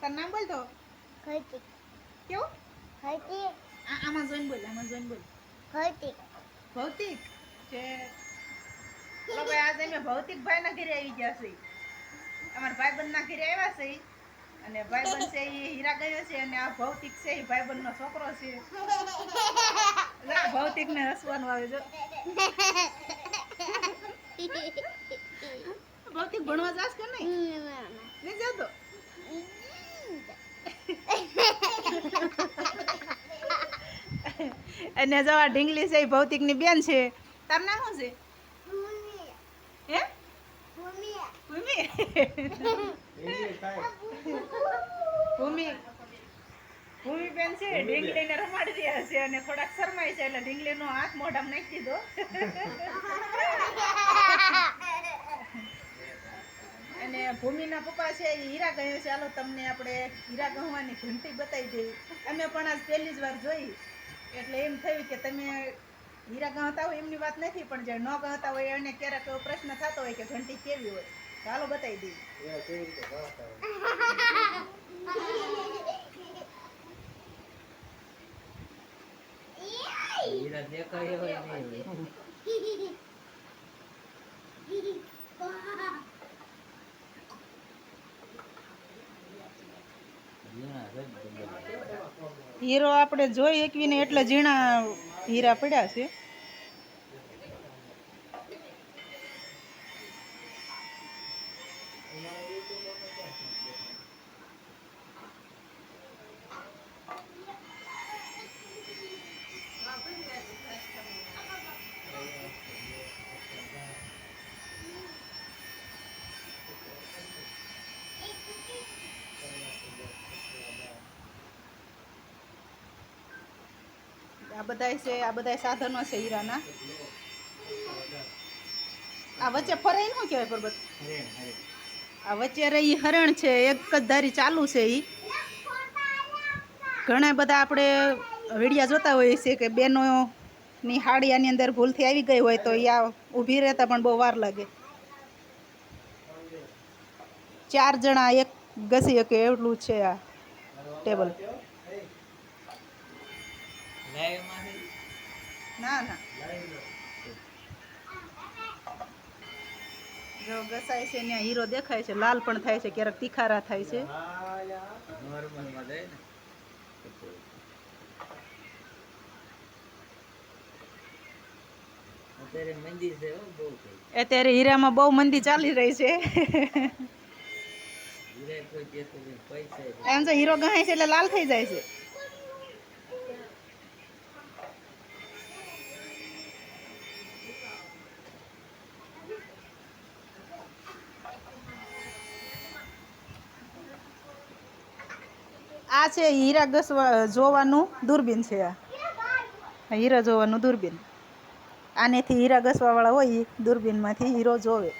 તાર નામ બોલ તો. હરતી. કેવું? હરતી. આ આમાં જોઈને બોલ આમાં જોઈને બોલ. હરતી ભૌતિક? છે ભાઈ આજે અમે ભૌતિક ભાઈ ના ઘરે આવી ગયા છે. અમારા ભાઈબંધ ના ઘરે આવ્યા છે. અને ભાઈબંધ છે એ હીરા ગયો છે અને આ ભૌતિક છે એ ભાઈબંધ નો છોકરો છે. ભૌતિક ને હસવાનું આવે જો. ભૌતિક ભણવા જાસ કે નહીં? નહીં જતો? અને જવા ઢીંગલી છે એ ભૌતિકની બેન છે. તાર નામ શું છે? હે? ભૂમિ ભૂમિ ભૂમિ બેન છે ઢીંગલીને રમાડી રહ્યા છે અને થોડાક શરમાય છે એટલે ઢીંગલીનો હાથ મોઢામાં નાખી દીધો અને ભૂમિના પપ્પા છે એ હીરા કહે છે ચાલો તમને આપણે હીરા ગહવાની ઘંટી બતાવી દઈએ અમે પણ આજ પહેલી જ વાર જોઈ એટલે એમ થયું કે તમે હીરા ગહતા હોય એમની વાત નથી પણ જે ન ગહતા હોય એને ક્યારેક એવો પ્રશ્ન થતો હોય કે ઘંટી કેવી હોય ચાલો બતાવી દઈએ હીરા દેખાય હોય નહીં હોય. ઝીણા છે જ ડુંગર. હીરો આપણે જોઈ એકવીને એટલે ઝીણા હીરા પડ્યા છે. આ બધાય છે, આ બધાય સાધનો છે હીરાના આ વચ્ચે ફરે શું કહેવાય હરેણ. આ વચ્ચે રહી હરણ છે, એક જ ધારી ચાલુ છે એ ઘણા બધા આપણે વિડીયા જોતા હોઈએ છીએ કે બેનો ની હાડિયાની અંદર ભૂલથી આવી ગઈ હોય તો યા ઊભી રહેતા પણ બહુ વાર લાગે ચાર જણા એક ઘસી શકે, એટલું છે આ ટેબલ? ના ના જો ઘસાય છે ત્યાં હીરો દેખાય છે. લાલ પણ થાય છે ક્યારેક તીખારા થાય છે અત્યારે છે હીરામાં બહુ મંદી ચાલી રહી છે એમ તો હીરો ગહાય છે એટલે લાલ થઈ જાય છે. આ છે હીરા ઘસવા જોવાનું દૂરબીન છે આ. હીરો જોવાનું દૂરબીન. આનેથી હીરા ઘસવાવાળા હોય એ દૂરબીનમાંથી હીરો જોવે.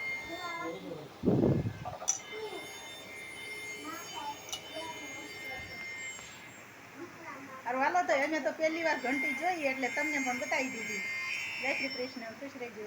હાલો તો, અમે તો પહેલી વાર ઘંટી જોઈ, એટલે તમને પણ બતાવી દીધી. જય શ્રી કૃષ્ણ, ખુશ રહેજો.